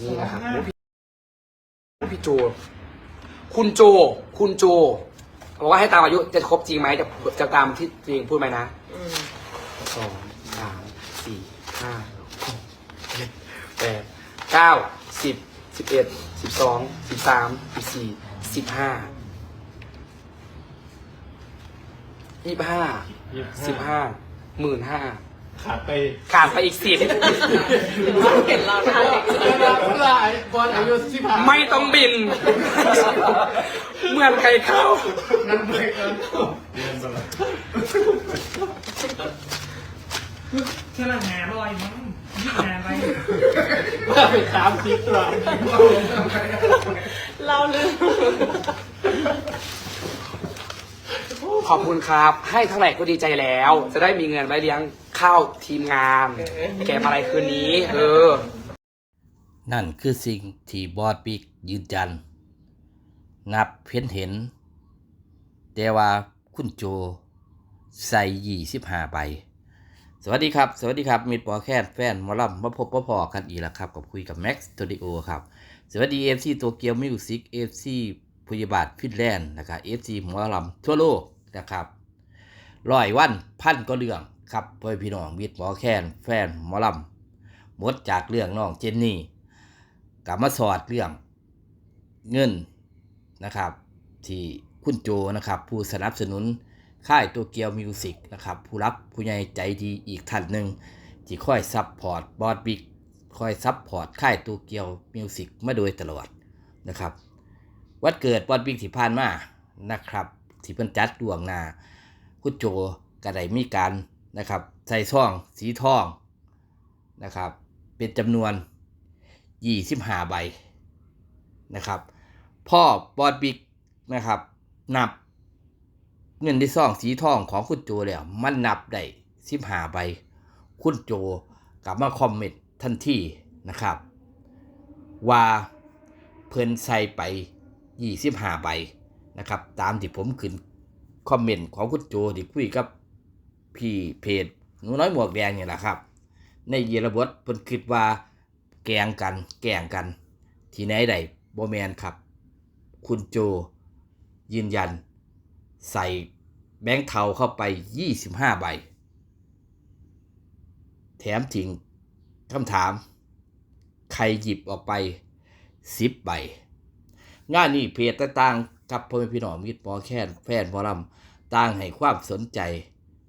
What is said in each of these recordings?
นี่นะครับโอ้พี่โอ้พี่โจ คุณโจ คุณโจบอกว่าให้ตามอายุจะครบจริงไหมจะจะตามที่จริงพูดไหมนะอืมสองสามสี่ห้าหกเจ็ดแปดเก้าสิบสิบเอ็ดสิบสองสิบสามสิบสี่สิบห้ายี่สิบห้าสิบห้าหมื่นห้า ขาดไปขาดไปอีกสิบเห็นเราทันอีกเวลาเวลาบอลอายุสิบห้าไม่ต้องบิน เหมือนใครเข้านั่นไปกันเรียนไปละเชื่อแหนลอยมั้งยิ่งแหนไปว่าไปสามสิบตัวเราลืมขอบคุณครับ ให้เท่าไหร่ก็ดีใจแล้ว จะได้มีเงินไว้เลี้ยง ข้าวทีมงาน แกมอะไรคืนนี้ เออ นั่นคือสิ่งที่บอดปิกยืนยัน นับเพ้นเห็น แต่ว่าคุณโจใส่ยี่สิบห้าใบสวัสดีครับ สวัสดีครับ มิดปอแคนแฟนหมอลำมาพบมาพอกันอีกแล้วครับ กับคุยกับแม็กซ์สตูดิโอครับ สวัสดีเอฟซีตัวเกียวมิวสิกเอฟซีพยาบาทฟินแลนด์นะครับเอฟซีหมอลำทั่วโลกนะครับร้อยวันพันก็เรื่อง ครับเพื่อพี่น้องมิดปอแค้นแฟนหมอลำหมดจากเรื่องน้องเจนนี่กลับมาสอดเรื่องเงินนะครับ ที่คุณโจนะครับ ผู้สนับสนุนค่ายตัวเกียวมิวสิกนะครับผู้รับผู้ใหญ่ใจดีอีกท่านหนึ่งที่คอยซับพอร์ตบอดบิ๊กคอยซับพอร์ตค่ายตัวเกียวมิวสิกมาโดยตลอดนะครับ วันเกิดบอดบิ๊กที่ผ่านมานะครับ ที่เพิ่นจัดดวงนาคุณโจก็ได้มีการ นะครับ ใส่ซ่องสีทองนะครับ เป็นจำนวนยี่สิบห้าใบนะครับ พ่อบอดบิกนะครับ นับเงินที่ซองสีทองของคุณโจแล้วมันนับได้สิบห้าใบ คุณโจกลับมาคอมเมนต์ทันทีนะครับ ว่าเพิ่นใส่ไปยี่สิบห้าใบนะครับ ตามที่ผมขึ้นคอมเมนต์ของคุณโจที่คุยกับ พี่เพจหนูน้อยหมวกแดงเนี่ยแหละครับ ในเยรบทเพิ่นคิดว่าแกล้งกัน แกล้งกัน ที่ไหนใดบแมนครับ คุณโจยืนยัน ใส่แบงค์เทาเข้าไป 25 ใบ แถมถึงคำถาม ใครหยิบออกไป 10 ใบ งานนี้เพจต่างๆกับพ่อแม่พี่น้องมิตรปอแค้นแฟนพอลำต่างให้ความสนใจ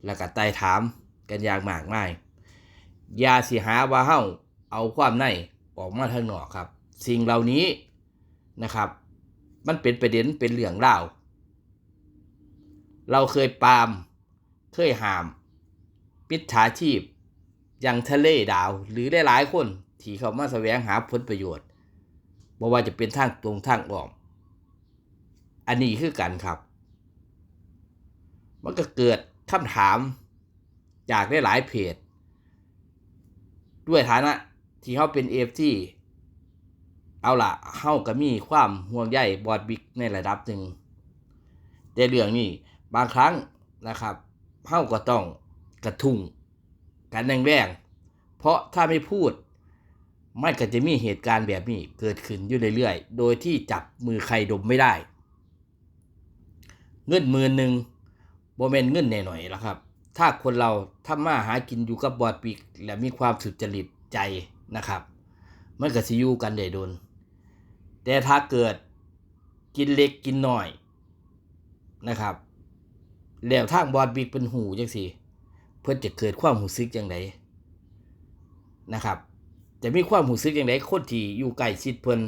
และก็ไต่ถามกันอย่างมากมายอย่าสิหาว่าเฮาเอาความในออกมาทางนอกครับ สิ่งเหล่านี้นะครับ มันเป็นประเด็นเป็นเรื่องเล่าเราเคยปาม เคยหามปิดฉาชีพอย่างทะเลดาว หรือได้หลายคน ที่เขามาแสวงหาผลประโยชน์บ่ว่าจะเป็นทางตรงทางอ้อม อันนี้คือกันครับ มันก็เกิด คำถามจากได้หลายเพจ ด้วยฐานะที่เขาเป็นเอฟที่เอาละเขาก็มีความห่วงใยบอดบิ๊กในระดับหนึ่งแต่เรื่องนี้บางครั้งนะครับเขาก็ต้องกระทุ้งกันแรงๆเพราะถ้าไม่พูดมันก็จะมีเหตุการณ์แบบนี้เกิดขึ้นอยู่เรื่อยๆ โดยที่จับมือใครดมไม่ได้ เงินมื่นหนึ่ง โบเมนเงินแน่หน่อยๆละครับ ถ้าคนเราทำมาหากินอยู่กับบอดปีก และมีความสุจริตใจนะครับ มันก็สิอยู่กันได้โดน แต่ถ้าเกิดกินเล็กกินหน้อยนะครับ แล้วทางบอดปีกเป็นหูจังสิเพื่อจะเกิดความหูซึกอย่างไรนะครับ จะมีความหูซึกอย่างไรคนที่อยู่ใกล้ชิดเพิ่น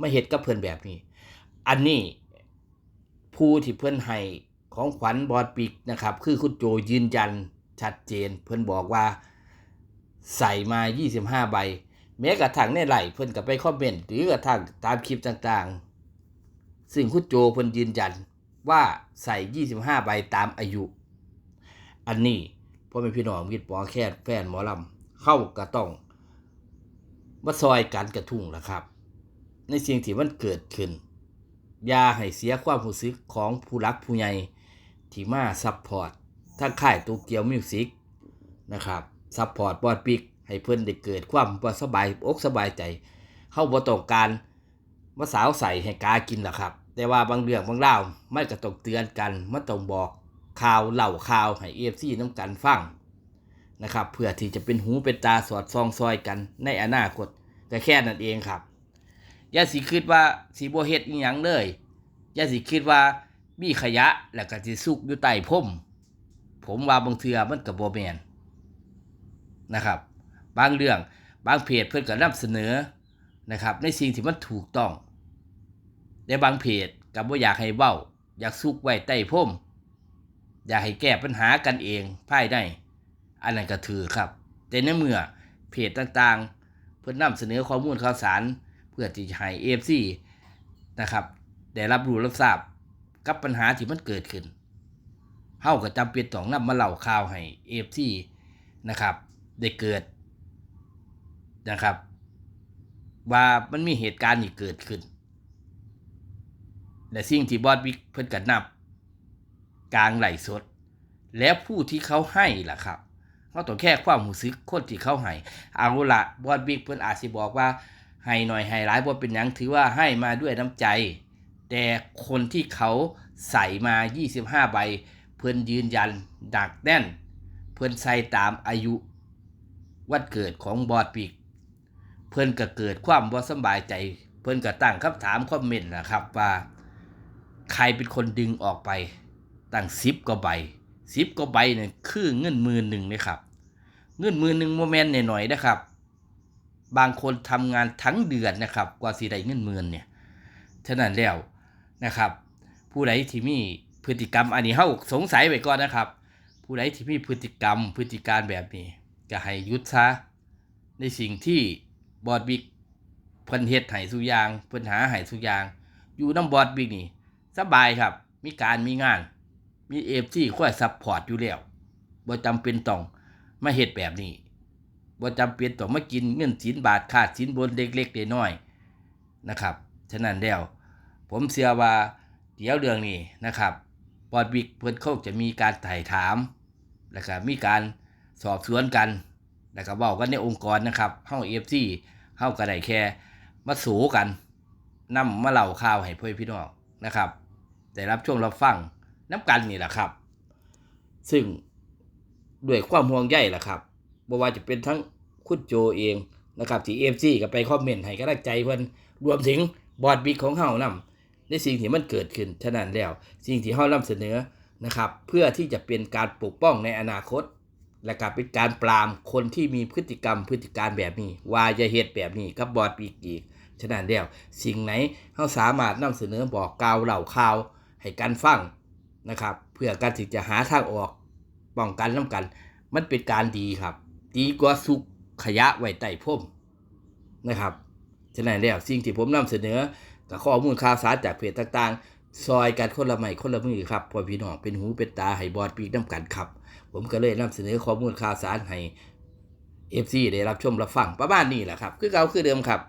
มาเฮ็ดกับเพิ่นแบบนี้ อันนี้ผู้ที่เพิ่นให้ ของขวัญบอดปีกนะครับ คือคุณโจยืนยันชัดเจน เพิ่อนบอกว่าใส่มา 25 ใบ แม้กระทั่งในไหลเพิ่อนก็ไปคอมเมนต์หรือกระทั่งตามคลิปต่างๆ ซึ่งคุณโจเพิ่อนยืนยันว่าใส่ 25 ใบตามอายุ อันนี้พ่อแม่พี่น้องมิตรปอแค่แฟนหมอลำเข้าก็ต้องมาซอยกันกระทุ่งละครับ ในสิ่งที่มันเกิดขึ้น อย่าให้เสียความรู้สึกของผู้รักผู้ใหญ่ ที่มาซัพพอร์ตทั้งค่ายตัวเกียวมิวสิกนะครับซัพพอร์ตบอดปิกให้เพิ่อนได้เกิดความบ่สบายอกสบายใจเฮาบ่ต้องการมาสาวใส่ให้กากินล่ะครับ แต่ว่าบางเรื่องบางรามันก็ต้องเตือนกันมันต้องบอกข่าวเล่าข่าวให้ AFC น้ำกันฟังนะครับเพื่อที่จะเป็นหูเป็นตาสอดซองซอยกันในอนาคตก็แค่นั้นเองครับ อย่าสิคิดว่าสิบ่เฮ็ดอีหยังเลย อย่าสิคิดว่า มีขยะแล้วก็สิซุกอยู่ใต้พรมผมว่าบางเทือมันก็บ่แมนนะครับ บางเรื่องบางเพจเพิ่อนก็นำเสนอนะครับ ในสิ่งที่มันถูกต้องแต่บางเพจก็บ่อยากให้เว้า อยากซุกไว้ใต้พรมอยากให้แก้ปัญหากันเองภายในอันนั้นก็ถือครับ แต่ในเมื่อเพจต่างๆ เพิ่อนนำเสนอข้อมูลข่าวสาร เพื่อที่จะให้ AFC นะครับได้รับรู้รับทราบ กับปัญหาที่มันเกิดขึ้นเฮาก็จำเป็นต้องนำมาเล่าข่าวให้ AFC นะครับ ได้เกิดนะครับ ว่ามันมีเหตุการณ์นี้เกิดขึ้น และสิ่งที่บอสบิ๊กเพิ่นก็นับ กลางไหลสด แล้วผู้ที่เขาให้ล่ะครับเขาต้องแค่ความรู้สึกคนที่เขาให้เอาละบอสบิ๊กเพิ่นอาจสิบอกว่าให้หน่อยให้หลายบ่เป็นหยังถือว่าให้มาด้วยน้ำใจ แต่คนที่เขาใส่มา 25 ใบ เพิ่อนยืนยันดักแน่น เพิ่อนใส่ตามอายุ วันเกิดของบอดปีก เพิ่อนก็เกิดความบ่สบายใจ เพิ่อนก็ตั้งคำถามคอมเมนต์นะครับว่า ใครเป็นคนดึงออกไป ตั้งสิบกว่าใบสิบกว่าใบเนี่ยคือเงินมื่นหนึ่งเลยครับ เงินมื่นหนึ่งโมเมนต์หน่อยๆนะครับ บางคนทำงานทั้งเดือนนะครับ กว่าสิได้เงินมื่นเนี่ย ฉะนั้นแล้ว นะครับ ผู้ใดที่มีพฤติกรรมอันนี้เฮาสงสัยไว้ก่อนนะครับ ผู้ใดที่มีพฤติกรรมพฤติการแบบนี้ก็ให้ยุดซะในสิ่งที่บอดบิ๊กเพิ่นเฮ็ดให้สุยางเพิ่นหาให้สุยาง อยู่น้ำบอดบิ๊กนี่สบายครับ มีการมีงาน มีเอฟซีคอยซัพพอร์ตอยู่แล้วบ่จำเป็นต้องมาเฮ็ดแบบนี้บ่จำเป็นต้องมากินเงินสินบาทขาดสินบนเล็กๆน้อยๆนะครับ ฉะนั้นแล้ว ผมเชื่อว่าเดี๋ยวเรื่องนี้นะครับบอดบิ๊กเพิ่อนโคงจะมีการไถ่ถามแล้วก็มีการสอบสวนกัน แล้วก็เว้ากันในองค์กรนะครับเฮา FC เฮาก็ได้แค่มาสูกันนำมาเล่าข่าวให้พ่อพี่น้องนะครับได้รับช่วงรับฟังน้ำกันนี่แหละครับ ซึ่งด้วยความห่วงใยแหละครับบ่ว่าจะเป็นทั้งคุณโจเองนะครับที่เอฟซีก็ไปคอมเมนต์ให้กำลังใจเพิ่นรวมถึงบอดบิ๊กของเฮานำ ในสิ่งที่มันเกิดขึ้นฉะนั้นแล้ว สิ่งที่เฮานำเสนอนะครับ เพื่อที่จะเป็นการปกป้องในอนาคต และก็เป็นการปรามคนที่มีพฤติกรรมพฤติการแบบนี้ว่าอย่าเหตุแบบนี้กับบอดบิ๊กอีกฉะนั้นแล้วสิ่งไหนเฮาสามารถนำเสนอบอกกล่าวเล่าข่าว ให้กันฟังนะครับ เพื่อการที่จะหาทางออกป้องกันน้กัน มันเป็นการดีครับ ดีกว่าสุกขยะไว้ใต้พรมนะครับฉะนั้นแล้วสิ่งที่ผมนำเสนอ กับข้อมูลข่าวสารจากเพจต่างๆ ซอยกันคนละไม้คนละมือครับพอพี่น้องเป็นหูเป็นตาให้บอดปีกน้ำกันครับ ผมก็เลยนำเสนอข้อมูลข่าวสารให้เอฟซีได้รับชมรับฟังประมาณนี้แหละครับ คือเก่าคือเดิมครับ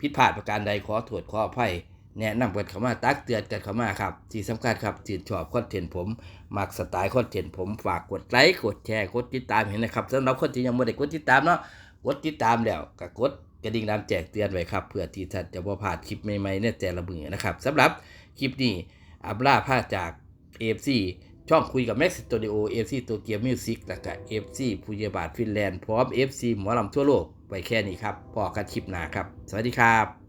ผิดพลาดประการใดขอโทษขออภัยแนะนำกันเข้ามาตักเตือนกันเข้ามาครับที่สำคัญครับชื่ชอบคอนเทนต์ผมมักสไตล์คอนเทนต์ผมฝากกดไลค์กดแชร์กดติดตามเห็นนะครับสำหรับคนที่ยังไม่ได้กดติดตามเนาะกดติดตามแล้วก็กด กระดิ่งน้ำแจ้งเตือนไว้ครับ เพื่อที่ท่านจะบ่พลาดคลิปใหม่ๆในแต่ละมือนะครับสำหรับคลิปนี้อับล่าพาจาก AFC ช่องคุยกับ Max Studio AFC ตัวเกียร์มิวสิกแล้วก็ AFC ผู้ยาบาทฟินแลนด์พร้อม FC หมอลำทั่วโลกไว้แค่นี้ครับพอกันคลิปหน้าครับ สวัสดีครับ